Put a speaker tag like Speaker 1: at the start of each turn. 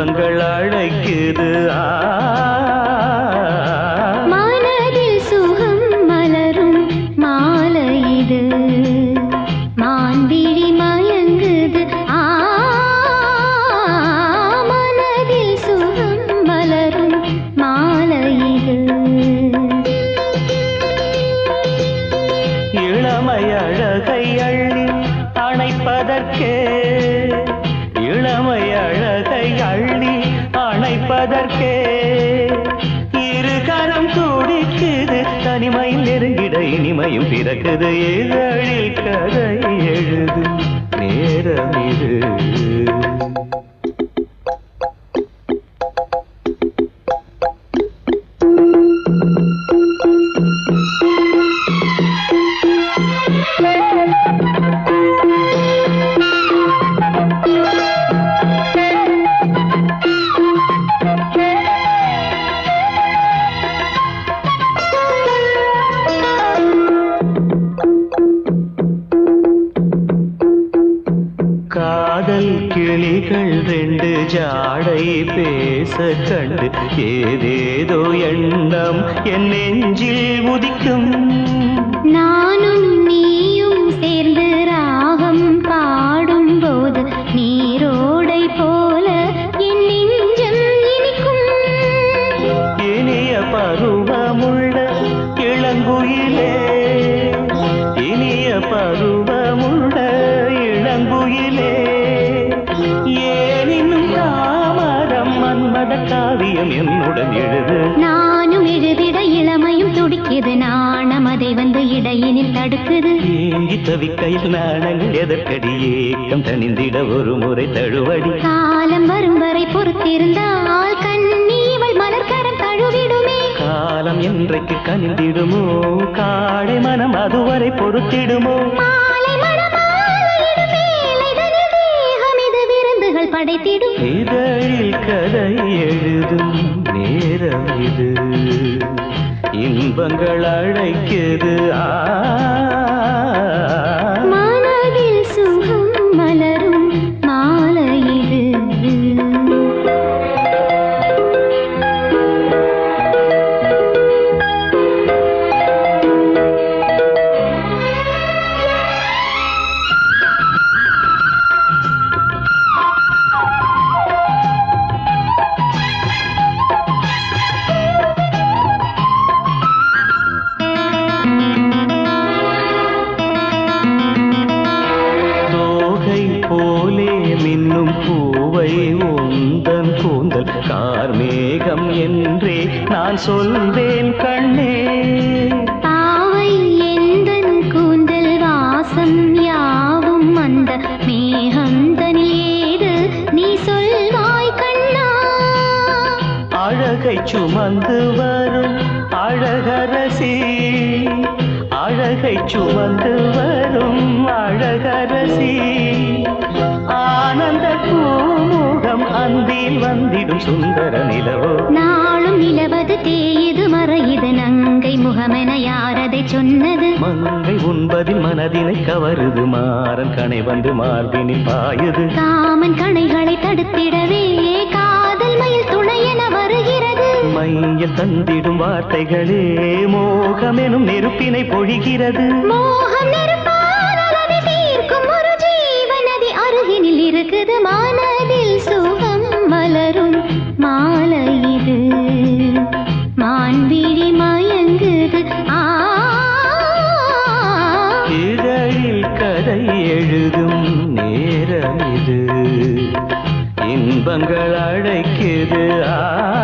Speaker 1: இன்பங்கள் அழைக்குது.
Speaker 2: மனதில் சுகம் மலரும் மாலை இது மான்விழி மயங்குது. ஆ மனதில் சுகம் மலரும் மாலை இது
Speaker 1: இளமை அழகை அள்ளி அணைப்பதற்கே இளமை அழகை அள்ளி அணைப்பதற்கே. இருகரம் துடிக்குது தனிமையில் நெருங்கிட இனிமையும் பிறக்குது. இதழில் கதை எழுது நேரம் இது. காதல் கிளிகள் ரெண்டு ஜாடை பேச கண்டு ஏதேதோ எண்ணம் என் நெஞ்சில் உதிக்கும்.
Speaker 2: துடிக்குது நாணம் அதை வந்து இடையினில் தடுக்குது
Speaker 1: ஏங்கி தவிக்கையில் நாணங்கள் எதற்கடி ஏக்கம் தணிந்திட ஒரு முறை தழுவடி?
Speaker 2: காலம் வரும் வரை பொறுத்திருந்தால் கண்ணீவள் மலர்கரம் தழுவிடுமே.
Speaker 1: காலம் என்றைக்கு கனிந்திடுமோ? காடை மனம் அதுவரை பொறுத்திடுமோ? இன்பங்கள் அழைக்குது. ஆ. பூவை உந்தன் கூந்தல் கார்மேகம் என்றே நான் சொல்வேன் கண்ணே.
Speaker 2: பாவை எந்தன் கூந்தல் வாசம் யாவும் அந்த மேகந்தனில் ஏது? நீ சொல்வாய் கண்ணா.
Speaker 1: அழகை சுமந்து வரும் அழகரசி. அழகை சுமந்து வரும் அழகரசி. ஆனந்த அந்தில் வந்திடும் சுந்தர நிலவோ?
Speaker 2: நாளும் நிலவது தேயுது மறையுது நங்கை முகமென யாரதை சொன்னது?
Speaker 1: மங்கை உண்பதில் மனதினை கவருது மாறன் கணை வந்து மார்பினில் பாயுது.
Speaker 2: காமன் கணைகளை தடுத்திடவே காதல் மயில் துணையென வருகிறது.
Speaker 1: மையில் தந்திடும் வார்த்தைகளே மோகமெனும் நெருப்பினை பொழிகிறது.
Speaker 2: மோகம் நெருப்பால் தீர்க்கும் ஒரு ஜீவநதி அருகினில் இருக்குது மனதில்
Speaker 1: எழுதும் நேரம் இது. இன்பங்கள் அழைக்குது ஆ.